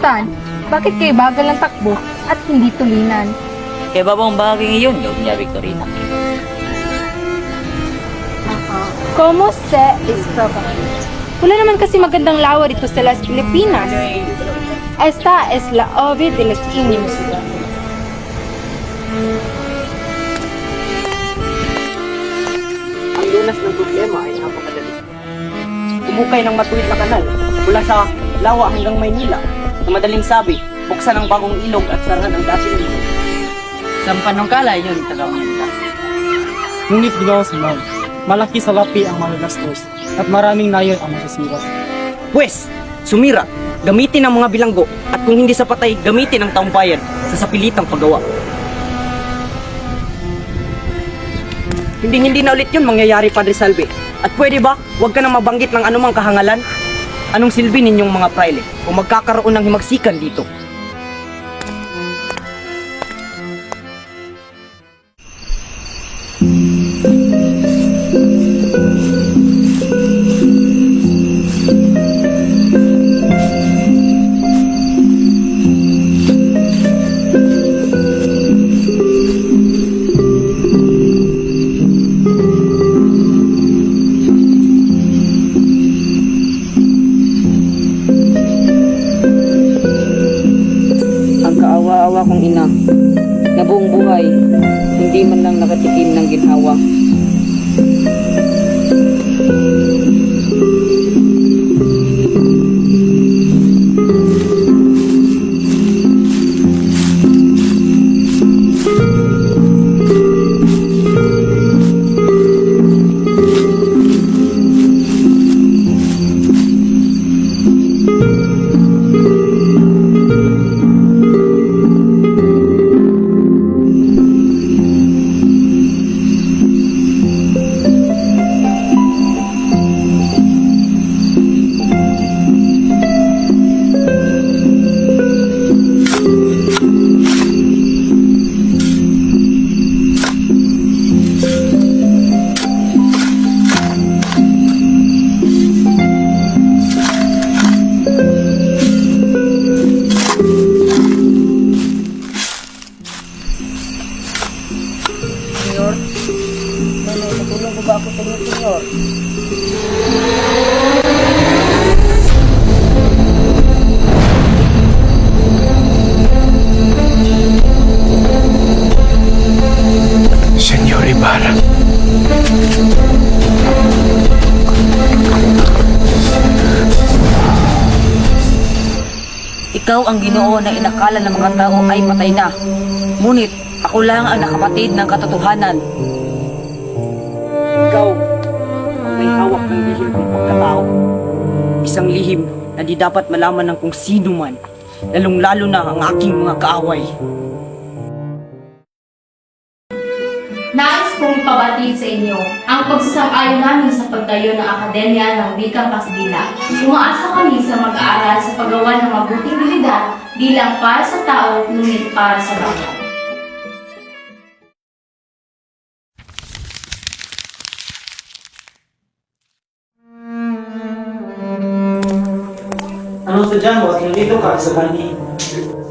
Kapitan, bakit kayo bagal ng takbo at hindi tulinan? Kaya babang bahagi ngayon, loob niya Victorina. Como se es probable? Wala naman kasi magandang lawa dito sa Las Pilipinas. Esta es la ove de los indios. Ang lunas ng problema ay napakadali. Umukay ng matuwid na kanal mula sa Lawa hanggang Maynila. Sa madaling sabi, buksan ang bagong ilog at sarahan ang dating ilog. Sa panungkala, yun tagawin nila. Ngunit ginawa si Ma'am, malaki sa lapi ang magagastos at maraming nayon ang masasira. Pwes, sumira, gamitin ang mga bilanggo at kung hindi sa patay, gamitin ang taong bayan sa sapilitang paggawa. Hindi hindi na ulit yun mangyayari, Padre Salve. At pwede ba, huwag ka na mabanggit ng anumang kahangalan? Anong silbi ninyong mga praile kung magkakaroon ng himagsikan dito? Ikaw ang ginoo na inakala ng mga tao ay patay na. Ngunit, ako lang ang nakapatid ng katotohanan. Ikaw, may hawak ng lihim ng pagkatao. Isang lihim na di dapat malaman ng kung sino man, lalong-lalo na ang aking mga kaaway. Nais kong ipabatid sa inyo ang pagsasang-ayon namin sa pagtayo ng Akademya ng Wikang Kasdila. Umaasa kami sa mag-aaral sa paggawa ng mabuting bilidad bilang para sa tao, ngunit para sa bayan. Anong sadya mo at nandito ka sa bani?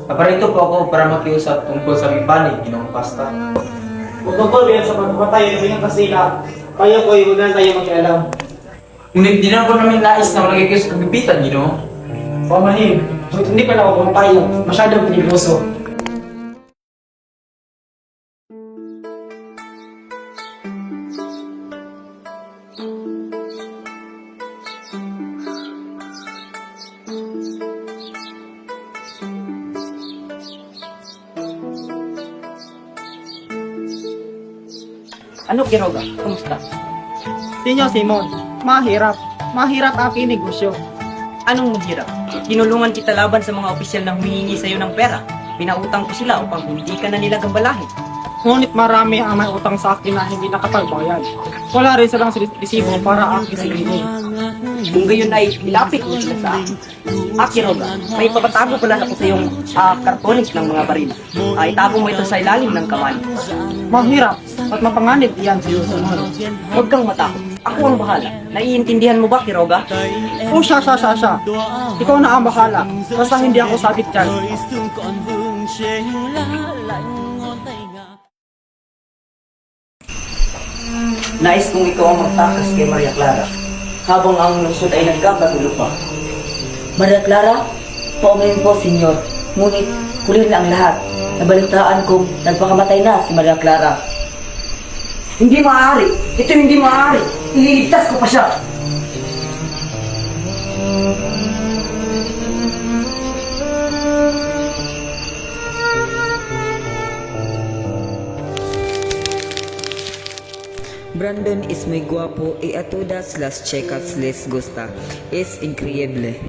Paparito po ako para makiusap tungkol sa Mibani, Ginong Pasta. Magtungkol yan sa pagpapatay ng inyong kasila. Kaya ko ay huwag na tayo makialam. Ngunit di na po namin nais na malagay kayo sa kagipitan, Ginoo. Pamahin, hindi pa na ako pumapayag. Masyadong pinigoso. Ano, Kiroga? Kumusta? Sinyo Simon, mahirap. Mahirap aking negosyo. Anong mahirap? Tinulungan kita laban sa mga opisyal na humihingi sa'yo ng pera. Pinautang ko sila upang hindi ka na nila gambalahin. Ngunit marami ang may utang sa akin na hindi nakapagbayad. Wala rin silang resibo para aking silingin. Kung gayon ay ilapit mo sila sa akin. Ah, Kiroga, may papatago pala ako sa iyong ah, kartonik ng mga baril. Ah, itago mo ito sa ilalim ng kawali. Mahirap at mapanganib iyan sa iyo, Simon. Huwag kang matakot. Ako ang bahala. Naiintindihan mo ba, Kiroga? O siya, siya, siya, siya. Ikaw na ang bahala. Basta hindi ako sabit dyan. Nais kong ikaw ang magtakas kay Maria Clara habang ang lungsod ay nagkakatulo pa. Maria Clara, paumayin po, senyor. Ngunit, huli na ang lahat. Nabalitaan kong nagpakamatay na si Maria Clara. Hindi maaari! Ito hindi maaari! Ililigtas ko pa siya! Brandon es muy guapo y a todas las chicas les gusta. Es increíble.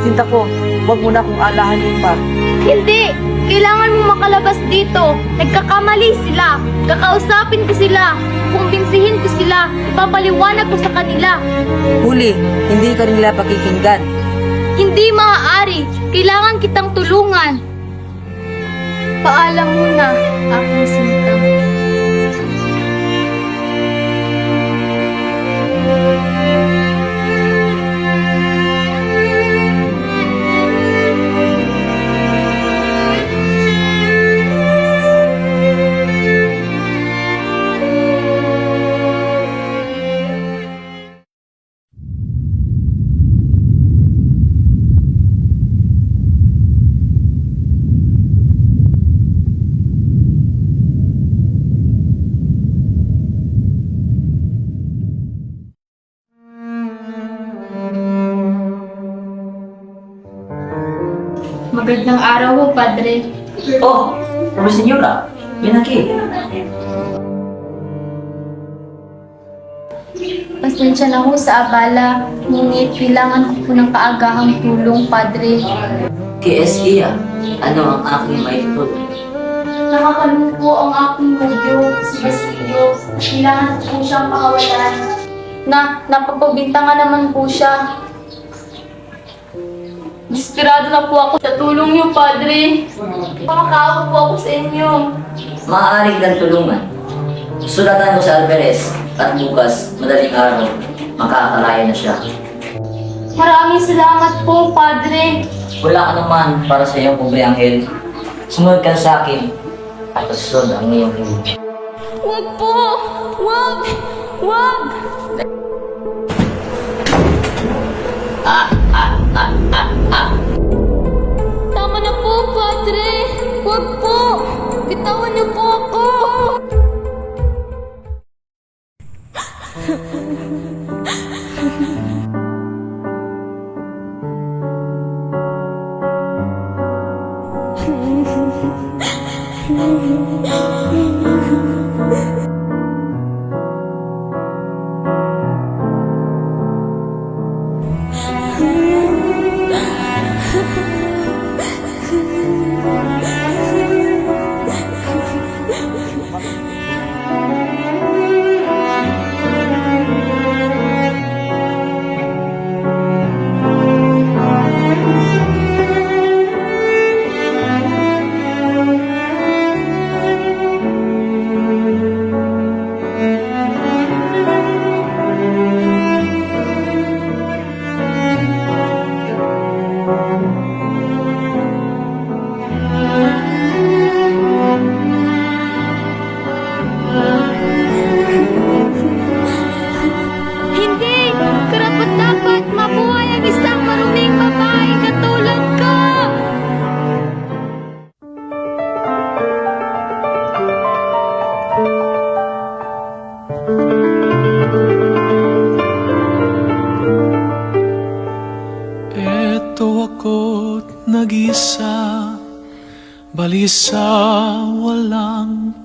Sinta ko, huwag mo na akong alahanin pa. Hindi! Kailangan mo makalabas dito. Nagkakamali sila. Kakausapin ko sila. Kumbinsihin ko sila. Ipapaliwanag ko sa kanila. Huli, hindi ka nila pakikinggan. Hindi maaari. Kailangan kitang tulungan. Paalam muna, aking sinta. Magandang araw ho, Padre. Oh, Pero senyora, pinaki. Pasensya na ho sa abala, ngunit kailangan ko po ng kaagahang tulong, Padre. KSE ano ang aking maitutulong? Nakakalungko ang aking nobyo, si Basilio. Kailangan ko po siyang pakawalan. Na, napapabintangan naman po siya. Desperado na po ako sa tulong niyo, Padre. Pamakaawa po ako sa inyo. Maaari kang tulungan. Sulatan mo sa Alvarez at bukas, madaling araw, makakalaya na siya. Maraming salamat po, Padre. Wala ka naman para sa iyong pobre anghel. Sumunod ka sa akin at susunod ang iyong hiling. Wag po! Wag! Wag! Tama na po, Padre! Wag po! Bitawan niyo po ako!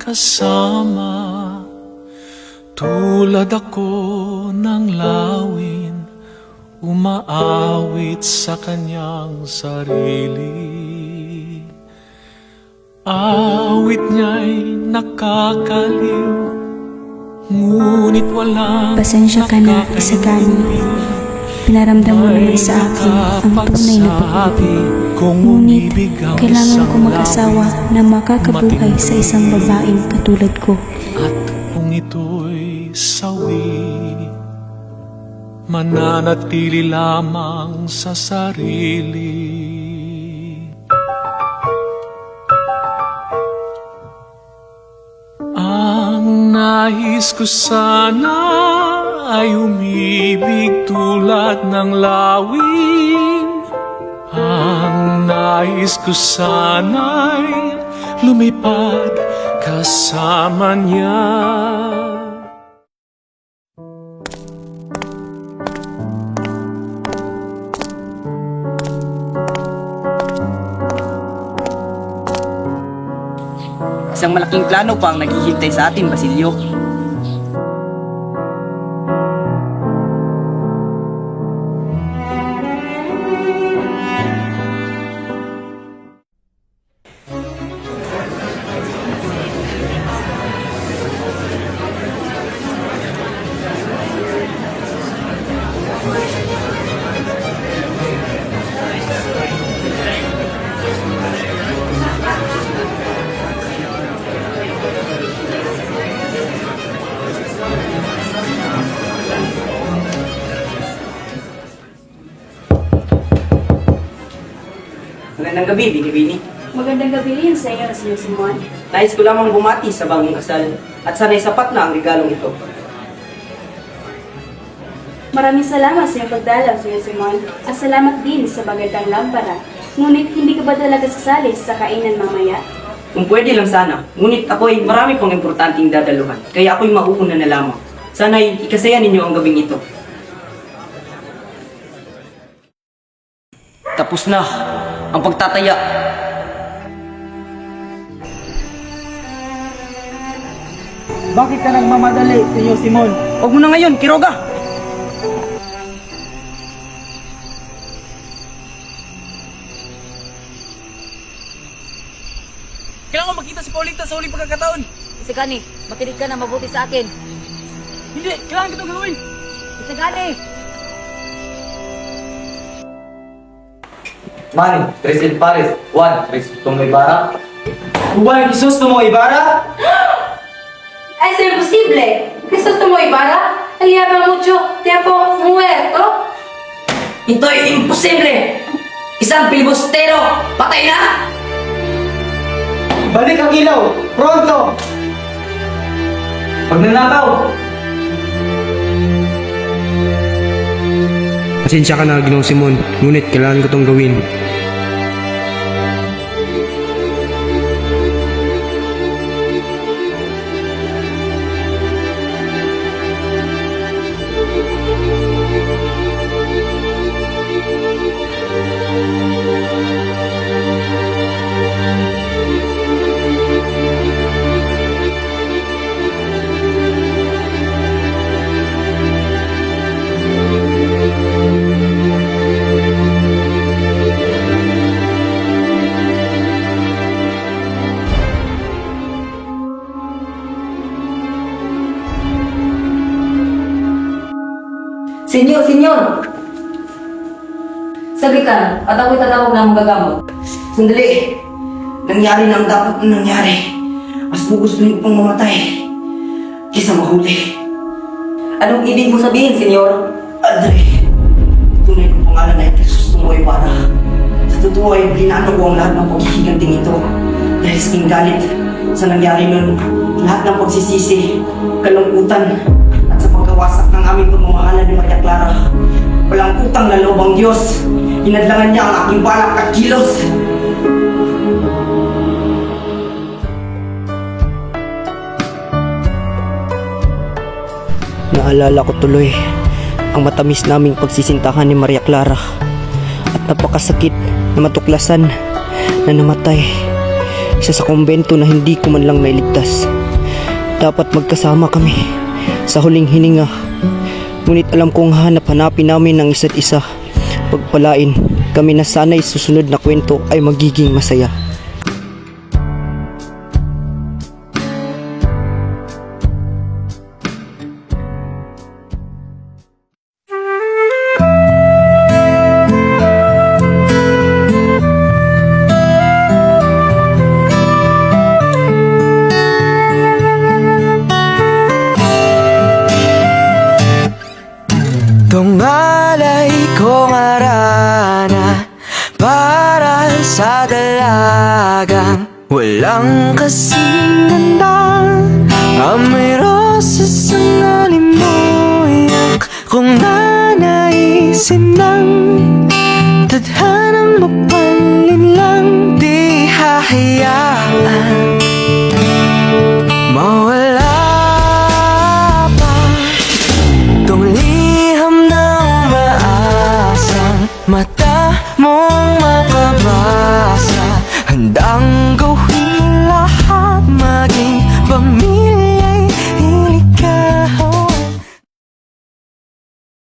kasama. Tulad ako ng lawin, umaawit sa kanyang sarili. Awit niya'y nakakaliw, ngunit walang Pasensya ka na, Isagani. Pinaramdam mo naman sa akin ang tunay na pag-ibig. Kong Ngunit kailangan ko mag-asawa na makakabuhay sa isang babaeng katulad ko. At kung ito'y sawi Mananatili lamang sa sarili Ang nais ko sana ay umibig tulad ng lawin Ang nais ko sana'y lumipad kasama niya Isang malaking plano pa ang naghihintay sa atin, Basilio. Magandang gabi, Bini-Bini. Magandang gabi rin sa iyo, Sir Simon. Nais ko lamang bumati sa bagong kasal at sana'y sapat na ang regalong ito. Maraming salamat sa iyong pagdalaw, Sir Simon. At salamat din sa magandang lampara. Ngunit hindi ka ba talaga sasali sa kainan mamaya? Kung pwede lang sana, ngunit ako'y marami pang importanteng dadaluhan, kaya ako'y mauuna na lamang. Sana'y ikasaya ninyo ang gabing ito. Tapos na ang pagtataya. Bakit ka nagmamadali, Senyor Simon? Huwag mo na ngayon, Kiroga! Kailangan ko makita si Paulita sa huling pagkakataon. Kasi kani, makinig ka na mabuti sa akin. Hindi, kailangan kitong gawin. Kasi Manny, tres el pares. Juan, tres tomo Ibarra. Buwan, Jesus, tumo Ibarra! Es imposible. ¿Eso es como Ibarra? Él lleva mucho tiempo muerto. Ito'y imposible! Isang pilibustero! Patay na! Balik ang ilaw! Pronto! Magnanakaw! Pasensya ka na, Ginoong Simon. Ngunit kailangan ko tong gawin. Senyor, senyor! Sabi ka, at ako'y tatawag na magagamot. Sandali! Nangyari na ang dapat na nangyari. Mas gugustuhin ko pang mamatay. Kisa mahuli. Anong ibig mo sabihin, senyor? Andre, tunay kong pangalan ay Jesus Tumoy Ibarra. Sa totoo ay plinano ko ang lahat ng pagkikiganting ito. Dahil sa galit sa nangyari nun, lahat ng pagsisisi, kalungkutan, pagkawasak ng aming pagmamahalan ni Maria Clara. Walang utang na loob ang Diyos. Inadlangan niya ang aking balak at kilos. Naalala ko tuloy ang matamis naming pagsisintahan ni Maria Clara at napakasakit na matuklasan na namatay isa sa kumbento na hindi ko man lang nailigtas. Dapat magkasama kami sa huling hininga. Ngunit alam kong hanap-hanapin namin ang isa't isa. Pagpalain kami na sana'y susunod na kwento ay magiging masaya. Nanaisin ng